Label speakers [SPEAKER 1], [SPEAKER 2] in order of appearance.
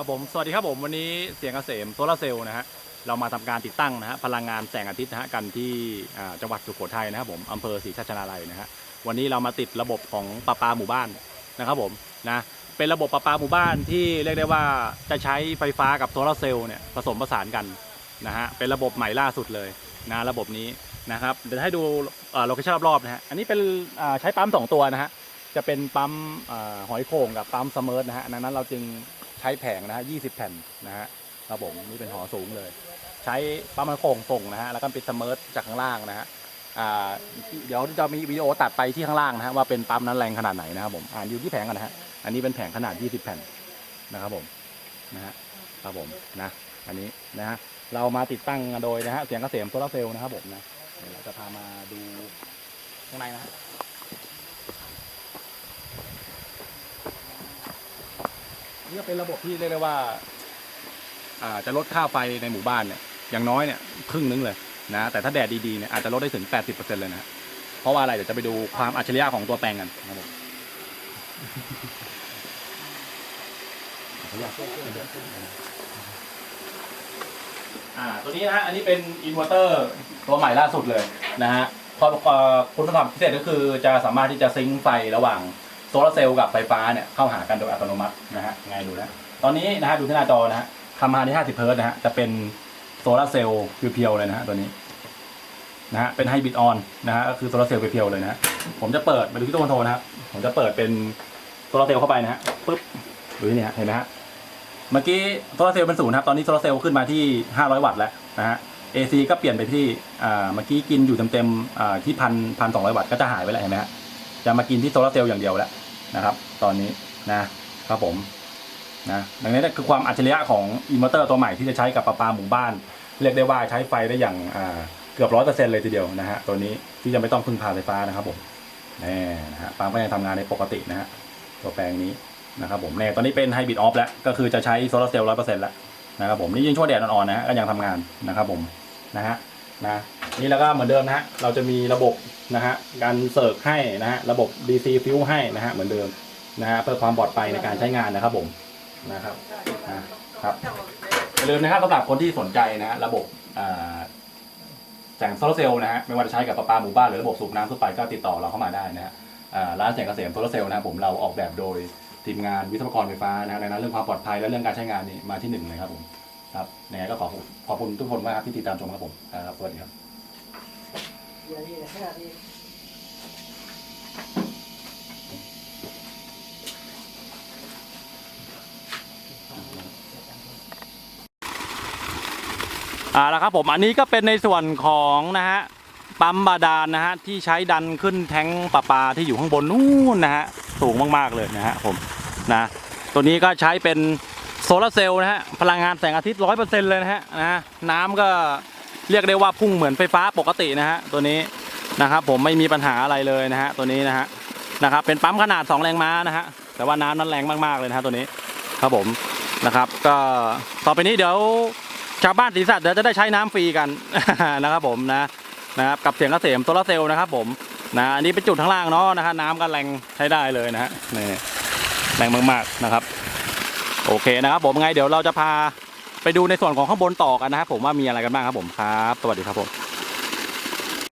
[SPEAKER 1] ครับผม สวัสดีครับผม วันนี้เสียงเกษมโซลาเซลล์นะฮะ เรามาทำการติดตั้งนะฮะพลังงานแสงอาทิตย์นะฮะกันที่จังหวัดสุโขทัยนะครับผมอำเภอศรีชัชนาลัยนะฮะ วันนี้เรามาติดระบบของประปาหมู่บ้านนะครับผมนะ เป็นระบบประปาหมู่บ้านที่เรียกได้ว่าจะใช้ไฟฟ้ากับโซลาเซลล์เนี่ยผสมผสานกันนะฮะ เป็นระบบใหม่ล่าสุดเลยนะระบบนี้นะครับ เดี๋ยวให้ดูโลเคชั่นรอบๆนะฮะ อันนี้เป็นใช้ปั๊มสองตัวนะฮะ จะเป็นปั๊มอหอยโข่งกับปั๊มเสมอนะฮะนั้นเราจึง ใช้แผงนะฮะ20แผ่นนะฮะครับผมนี่เป็นหอสูงเลย ใช้ปั๊มมันโค้งส่งนะฮะแล้วก็ปิดสมิร์ทจากข้างล่างนะฮะอ่าเดี๋ยวจะมีวิดีโอตัดไปที่ข้างล่างนะฮะว่าเป็นปั๊มนั้นแรงขนาดไหนนะครับผมอ่านอยู่ที่แผงกันนะฮะอันนี้เป็นแผงขนาด 20 แผ่นนะครับผมนะฮะครับผมนะ อันนี้นะฮะเรามาติดตั้งโดยนะฮะเสียงเกษมโซลาร์เซลล์นะครับผมนะเดี๋ยวเราจะพามาดูข้างในนะฮะ นี่ก็เป็นระบบที่เรียกได้ว่าอ่าจะลดค่าไฟในหมู่บ้านเนี่ยอย่างน้อยเนี่ยครึ่งนึงเลยนะแต่ถ้าแดดดีๆเนี่ยอาจจะลดได้ถึง 80%เลยนะเพราะว่าอะไรเดี๋ยวจะไปดูความอัจฉริยะของตัวแปลงกันนะครับผมอ่าตัวนี้นะฮะอันนี้เป็นอินเวอร์เตอร์ตัวใหม่ล่าสุดเลยนะฮะพอคุณสมบัติพิเศษก็คือจะสามารถที่จะซิงค์ไฟระหว่าง โซลาร์เซลล์กับไฟฟ้าเนี่ยเข้าหากันโดยอัตโนมัตินะฮะไงดูนะ ตอนนี้นะฮะดูที่หน้าจอนะฮะทำมาที่50เฮิร์ตซ์นะฮะจะเป็นโซลาร์เซลล์เพียวๆเลยนะฮะตัวนี้นะฮะเป็นไฮบริดออนนะฮะก็คือโซลาร์เซลล์เพียวๆเลยนะฮะผมจะเปิดมาดูที่ตัวคอนโทรลนะครับผมจะเปิดเป็นโซลาร์เซลล์เข้าไปนะฮะปึ๊บดูที่นี่ฮะเห็นไหมฮะเมื่อกี้โซลาร์เซลล์เป็นศูนย์ครับตอนนี้โซลาร์เซลล์ขึ้นมาที่ 500 วัตต์แล้วนะฮะ AC ก็เปลี่ยนไปที่อ่าเมื่อกี้กินอยู่เต็มๆอ่าที่พันพันสองร้อยวัตต์ก็จะหายไปแล้วเห็นไหมฮะจะมากินที่โซลาร์เซลล์อย่างเดียวแล้ว นะครับ ตอนนี้นะครับผมนะดังนั้นนี่คือความอัจฉริยะของอินเวอร์เตอร์ตัวใหม่ที่จะใช้กับประปาหมู่บ้าน เรียกได้ว่าใช้ไฟได้อย่างเกือบร้อยเปอร์เซ็นต์เลยทีเดียวนะฮะตัวนี้ที่จะไม่ต้องพึ่งพาไฟฟ้านะครับผมแน่นะฮะปั๊มก็ยังทำงานในปกตินะฮะตัวแปลงนี้นะครับผมแน่ตอนนี้เป็นไฮบริดออฟแล้วก็คือจะใช้โซลาร์เซลล์ร้อยเปอร์เซ็นต์แล้วนะครับผมนี่ยิ่งช่วงแดดอ่อนๆนะฮะก็ยังทำงานนะครับผมนะฮะนะ นี่แล้วก็เหมือนเดิมนะฮะเราจะมีระบบนะฮะการเสิร์ฟให้นะฮะระบบ DC ฟิวให้นะฮะเหมือนเดิมนะฮะเพื่อความปลอดภัยในการใช้งานนะครับผมนะครับนะครับอย่าลืมนะครับสำหรับคนที่สนใจนะฮะระบบแสงโซลาร์เซลล์นะฮะไม่ว่าจะใช้กับประปาหมู่บ้านหรือระบบสูบน้ำทั่วไปก็ติดต่อเราเข้ามาได้นะฮะร้านแสงเกษมโซลาร์เซลล์นะครับผมเราออกแบบโดยทีมงานวิศวกรไฟฟ้านะฮะดังนั้นเรื่องความปลอดภัยและเรื่องการใช้งานนี่มาที่หนึ่งเลยครับผมครับยังไงก็ขอขอบคุณทุกคนมากครับที่ติดตามชมครับผมครับสวัสดีครับ
[SPEAKER 2] อย่าดีนะขนาดนี้
[SPEAKER 1] อ่าแล้วครับผมอันนี้ก็เป็นในส่วนของนะฮะปั๊มบาดาลนะฮะที่ใช้ดันขึ้นแท้งประปาที่อยู่ข้างบนนู่นนะฮะสูงมากๆเลยนะฮะผมนะตัวนี้ก็ใช้เป็นโซลาร์เซลล์นะฮะพลังงานแสงอาทิตย์ร้อยเปอร์เซ็นต์เลยนะฮะนะน้ำก็ เรียกได้ว่าพุ่งเหมือนไฟฟ้าปกตินะฮะตัวนี้นะครับผมไม่มีปัญหาอะไรเลยนะฮะตัวนี้นะฮะนะครับเป็นปั๊มขนาด 2 แรงม้านะฮะแต่ว่าน้ำนั้นแรงมากๆเลยนะฮะตัวนี้ครับผมนะครับ ก็ต่อไปนี้เดี๋ยวชาวบ้านศรีสัตว์เดี๋ยวจะได้ใช้น้ำฟรีกันนะครับผมนะนะครับกับเสียงกระเกษมโซลาเซลล์นะครับผมนะอันนี้เป็นจุดข้างล่างเนาะนะฮะน้ำก็แรงใช้ได้เลยนะฮะนี่แรงมากๆนะครับ โอเคนะครับผมไงเดี๋ยวเราจะพา ไปดูในส่วนของข้างบนต่อกันนะครับผมว่ามีอะไรกันบ้างครับผมครับ สวัสดีครับผม